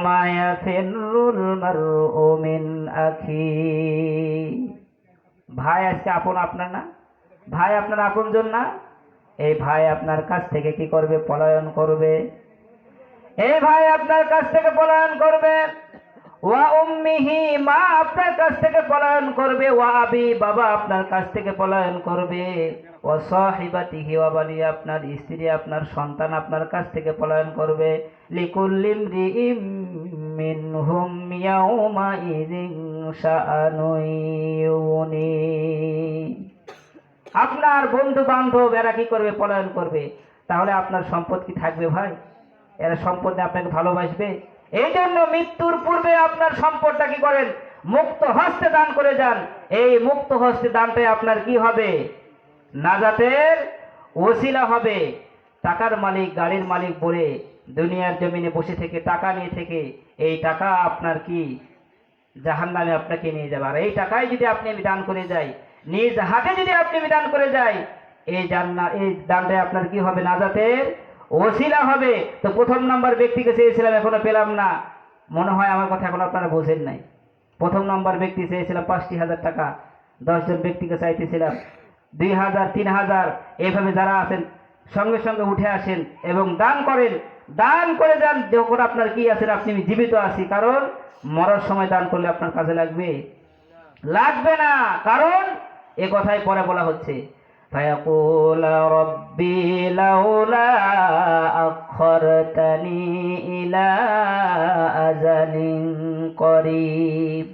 ইয়াউমা ইয়াফিরুল মারউ মিন আখি। ভাই, আজকে আপন আপনার না? ভাই, আপনার আপনজন না? এই ভাই আপনার কাছ থেকে কি করবে? পলায়ন করবে। এই ভাই আপনার কাছ থেকে পলায়ন করবে। ওয়া উম্মিহি, মা আপনার কাছ থেকে পলায়ন করবে। ওয়া আবি, বাবা আপনার কাছ থেকে পলায়ন করবে। ওয়া সাহিবাতিহি, ওয়া বানি, আপনার স্ত্রী, আপনার সন্তান আপনার কাছ থেকে পলায়ন করবে। লিকুল্লিম রিম মিনহুম ইয়াউমা ইযিন আপনার বন্ধু বান্ধব এরা কি করবে? পলায়ন করবে। তাহলে আপনার সম্পদ কি থাকবে ভাই? এরা সম্পদ আপনাকে ভালোবাসবে? এই জন্য মৃত্যুর পূর্বে আপনার সম্পদটা কি করেন? মুক্ত হস্তে দান করে যান। এই মুক্ত হস্তে দানটাই আপনার কি হবে? নাজাতের ওসিলা হবে। টাকার মালিক, গাড়ির মালিক বলে দুনিয়ার জমিনে বসে থেকে, টাকা নিয়ে থেকে এই টাকা আপনার কি? জাহান নামে আপনাকে নিয়ে যাবে। আর এই টাকায় যদি আপনি দান করে যাই, নিজ হাতে যদি আপনি দান করে যাই, এই জান্না এই দানটাই আপনার কি হবে? নাজাতের ওসিলা হবে। তো প্রথম নাম্বার ব্যক্তিকে চেয়েছিলাম, এখনও পেলাম না। মনে হয় আমার কথা এখন আপনারা বোঝেন নাই। প্রথম নম্বর ব্যক্তি চেয়েছিলাম পাঁচটি হাজার টাকা। দশজন ব্যক্তিকে চাইতেছিলাম দুই হাজার, তিন হাজার। এইভাবে যারা আছেন, সঙ্গে সঙ্গে উঠে আসেন এবং দান করেন। দান করে যান, যখন আপনার কি আছেন আপনি জীবিত আছি। কারণ মরার সময় দান করলে আপনার কাজে লাগবে। লাগবে না, কারণ এ কথাই পরে বলা হচ্ছে। فيقول ربي لولا أخرتني إلى أجل قريب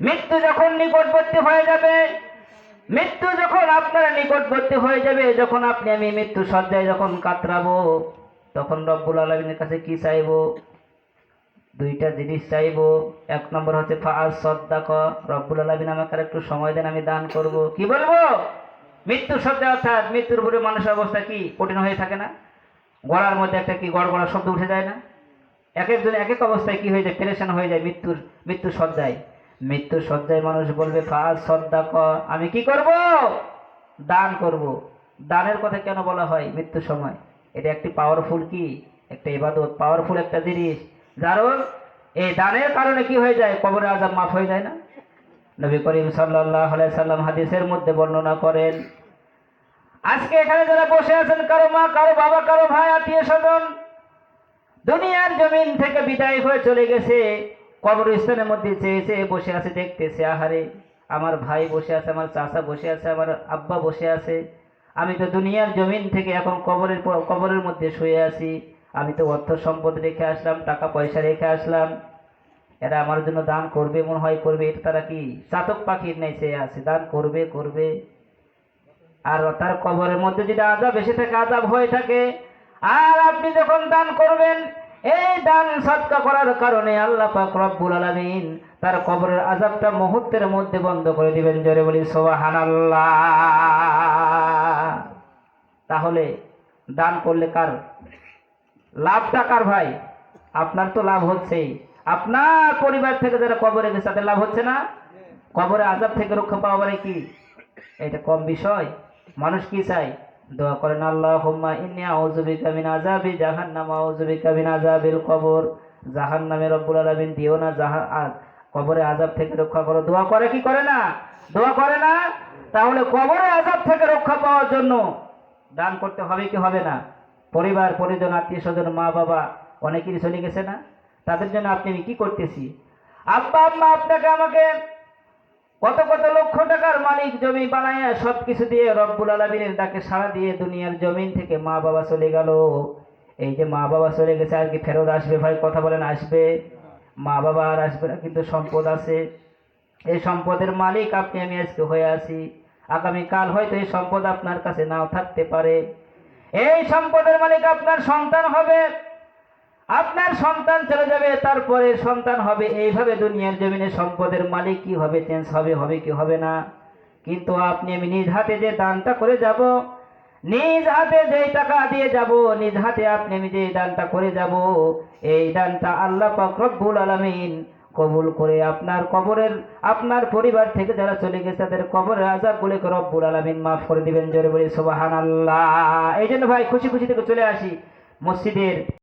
মৃত্যু যখন নিকটবর্তী হয়ে যাবে মৃত্যু যখন আপনার নিকটবর্তী হয়ে যাবে যখন আপনি আমি মৃত্যু সজ্জায় যখন কাতরাবো তখন রব্বুল আলমিনের কাছে কি চাইবো দুইটা জিনিস চাইবো এক নম্বর হচ্ছে ফাজ সদ্দাক রব্বুল আলমিন আমাকে আর একটু সময় দেন আমি দান করব কি বলবো মৃত্যু সজ্জা অর্থাৎ মৃত্যুর উপরে মানুষের অবস্থা কি? কঠিন হয়ে থাকে না? গলার মধ্যে একটা কি গড় গড়া শব্দ উঠে যায় না? এক একজন এক এক অবস্থায় কি হয়ে যায়? পেরেশান হয়ে যায় মৃত্যুর মৃত্যু সজ্জায় মৃত্যু সজ্জায় মানুষ বলবে, ফাজ সদ্দা ক আমি কি করব? দান করব। দানের কথা কেন বলা হয় মৃত্যুর সময়? এটা একটি পাওয়ারফুল কি? একটা ইবাদত। পাওয়ারফুল একটা জিনিস। কারণ এই দানের কারণে কি হয়ে যায়? কবরে আজাব মাফ হয়ে যায় না? নবী করিম সাল্লাহ সাল্লাম হাদিসের মধ্যে বর্ণনা করেন, আজকে এখানে যারা বসে আছেন, কারও মা, কারও বাবা, কারও ভাই, আত্মীয় স্বজন, দুনিয়ার জমিন থেকে বিদায় হয়ে চলে গেছে, কবরস্থানের মধ্যে চেয়ে চেয়ে বসে আছে, দেখতেছে, আহারে, আমার ভাই বসে আছে, আমার চাচা বসে আছে, আমার আব্বা বসে আছে, আমি তো দুনিয়ার জমিন থেকে এখন কবরের কবরের মধ্যে শুয়ে আছি, আমি তো অর্থ সম্পদ রেখে আসলাম, টাকা পয়সা রেখে আসলাম এরা আমার জন্য দান করবে, মনে হয় করবে। এটা তারা কি? চাতক পাখির নেই চেয়ে আছে। দান করবে করবে। আর তার কবরের মধ্যে যদি আজাব এসে থাকে আজাব হয়ে থাকে, আর আপনি যখন দান করবেন, এই দান সৎকা করার কারণে আল্লাহ পাক রব্বুল আলামিন তার কবরের আজাবটা মুহূর্তের মধ্যে বন্ধ করে দিবেন। জোরে বলি, সোবাহানাল্লাহ। তাহলে দান করলে কার? লাভটা কার ভাই? আপনার তো লাভ হচ্ছেই। আপনার পরিবার থেকে যারা কবরে গেছে, তাদের লাভ হচ্ছে না? কবরে আজাব থেকে রক্ষা পাওয়া মানে কি? এটা কম বিষয়। মানুষ কি চাই দোয়া করেন আল্লাহ হুম্মা ইন্নি আউযুবিকা মিন আযাবি জাহান্নাম আউযুবিকা মিন আযাবিল কবর। জাহান্নামে রব্বুল আলামিন দিও না জাহান কবরে আজাব থেকে রক্ষা করো। দোয়া করে কি করে না? দোয়া করে না? তাহলে কবরে আজাব থেকে রক্ষা পাওয়ার জন্য দান করতে হবে কি হবে না? পরিবার, পরিজন আত্মীয় স্বজন মা বাবা অনেকেরই চলে গেছে না? তাদের জন্য আপনি আমি কি করতেছি? আব্বা, আম্মা, আপনাকে আমাকে কত কত লক্ষ টাকার মালিক জমি বানায় সব কিছু দিয়ে রব্বুল আলমিনের ডাকে সাড়া দিয়ে দুনিয়ার জমিন থেকে মা বাবা চলে গেল। এই যে মা বাবা চলে গেছে, আর কি ফেরত আসবে ভাই? কথা বলেন, আসবে? মা বাবা আর আসবে না, কিন্তু সম্পদ আছে। এই সম্পদের মালিক আপনি, আমি আজকে হয়ে আছি। আগামীকাল হয়তো এই সম্পদ আপনার কাছে নাও থাকতে পারে। এই সম্পদের মালিক আপনার সন্তান হবে। আপনার সন্তান চলে যাবে, তারপরে সন্তান হবে, এইভাবে দুনিয়ার জমিনে সম্পদের মালিক কি হবে, চেঞ্জ হবে হবে কি হবে না? কিন্তু আপনি, আমি নিজ হাতে যে দানটা করে যাব, নিজ হাতে যেই টাকা দিয়ে যাব, নিজ হাতে আপনি, আমি যে দানটা করে যাব, এই দানটা আল্লাহ রব্বুল আলামিন কবুল করে আপনার কবরের, আপনার পরিবার থেকে যারা চলে গেছে, তাদের কবরের আজাব বলে রব্বুল আলামিন মাফ করে দিবেন, জোরে বলে সুবহানাল্লাহ। এই জন্য ভাই, খুশি খুশি থেকে চলে আসি মসজিদের